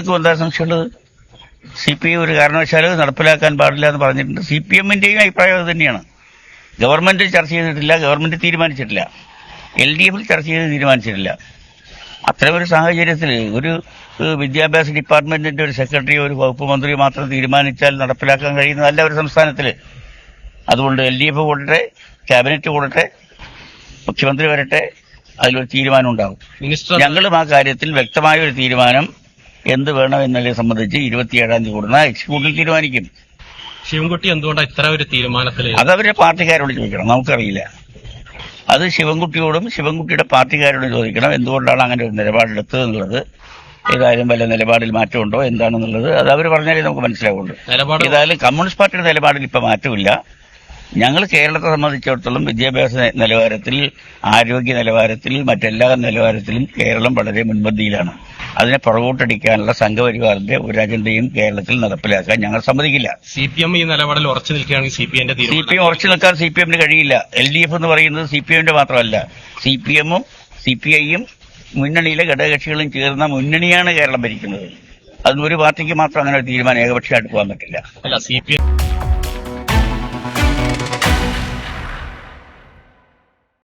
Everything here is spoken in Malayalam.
നിങ്ങൾക്ക് എന്താ സംശയമുള്ളത്. സി പി ഐ ഒരു കാരണവശാലും നടപ്പിലാക്കാൻ പാടില്ല എന്ന് പറഞ്ഞിട്ടുണ്ട്. സി പി എമ്മിന്റെയും അഭിപ്രായം അത് തന്നെയാണ്. ഗവൺമെന്റ് ചർച്ച ചെയ്തിട്ടില്ല ഗവൺമെന്റ് തീരുമാനിച്ചിട്ടില്ല. എൽ ഡി എഫിൽ ചർച്ച ചെയ്ത് തീരുമാനിച്ചിട്ടില്ല. അത്തരമൊരു സാഹചര്യത്തിൽ ഒരു വിദ്യാഭ്യാസ ഡിപ്പാർട്ട്മെന്റിന്റെ ഒരു സെക്രട്ടറിയോ ഒരു വകുപ്പ് മന്ത്രിയോ മാത്രം തീരുമാനിച്ചാൽ നടപ്പിലാക്കാൻ കഴിയുന്നതല്ല ഒരു സംസ്ഥാനത്തിൽ. അതുകൊണ്ട് എൽ ഡി എഫ് കൂടട്ടെ ക്യാബിനറ്റ് കൂടട്ടെ മുഖ്യമന്ത്രി വരട്ടെ അതിലൊരു തീരുമാനം ഉണ്ടാകും. ഞങ്ങളും ആ കാര്യത്തിൽ വ്യക്തമായ ഒരു തീരുമാനം എന്ത് വേണം എന്നതിനെ സംബന്ധിച്ച് ഇരുപത്തിയേഴാം തീയതി കൂടുന്ന എക്സിക്യൂട്ടീവ് തീരുമാനിക്കും ശിവൻകുട്ടി എന്തുകൊണ്ടാണ് ഇത്ര ഒരു തീരുമാനത്തിൽ അത് അതവരെ പാർട്ടിക്കാരോട് ചോദിക്കണം നമുക്കറിയില്ല. അത് ശിവൻകുട്ടിയോടും ശിവൻകുട്ടിയുടെ പാർട്ടിക്കാരോടും ചോദിക്കണം എന്തുകൊണ്ടാണ് അങ്ങനെ ഒരു നിലപാടെടുത്തത് എന്നുള്ളത് ഏതായാലും വല്ല നിലപാടിൽ മാറ്റമുണ്ടോ എന്താണെന്നുള്ളത് അത് അവർ പറഞ്ഞാലേ നമുക്ക് മനസ്സിലാവുള്ളൂ. ഏതായാലും കമ്മ്യൂണിസ്റ്റ് പാർട്ടിയുടെ നിലപാടിൽ ഇപ്പൊ മാറ്റമില്ല. ഞങ്ങൾ കേരളത്തെ സംബന്ധിച്ചിടത്തോളം വിദ്യാഭ്യാസ നിലവാരത്തിൽ ആരോഗ്യ നിലവാരത്തിൽ മറ്റെല്ലാ നിലവാരത്തിലും കേരളം വളരെ മുൻപന്തിയിലാണ്. അതിനെ പുറകോട്ടടിക്കാനുള്ള സംഘപരിവാറിന്റെ ഒരു അജണ്ടയും കേരളത്തിൽ നടപ്പിലാക്കാൻ ഞങ്ങൾ സമ്മതിക്കില്ല. സി പി എം ഈ നിലപാടിൽ ഉറച്ചു നിൽക്കുകയാണെങ്കിൽ സി പി എന്റെ സി പി എം ഉറച്ചു നിൽക്കാൻ സി പി എമ്മിന് കഴിയില്ല. എൽ ഡി എഫ് എന്ന് പറയുന്നത് സി പി എമ്മിന്റെ മാത്രമല്ല. സി പി എമ്മും സി പി ഐയും മുന്നണിയിലെ ഘടകകക്ഷികളും ചേർന്ന മുന്നണിയാണ് കേരളം ഭരിക്കുന്നത്. അതിന് ഒരു പാർട്ടിക്ക് മാത്രം അങ്ങനെ ഒരു തീരുമാനം ഏകപക്ഷീയമായിട്ട് പോകാൻ പറ്റില്ല. അല്ല സി പി എം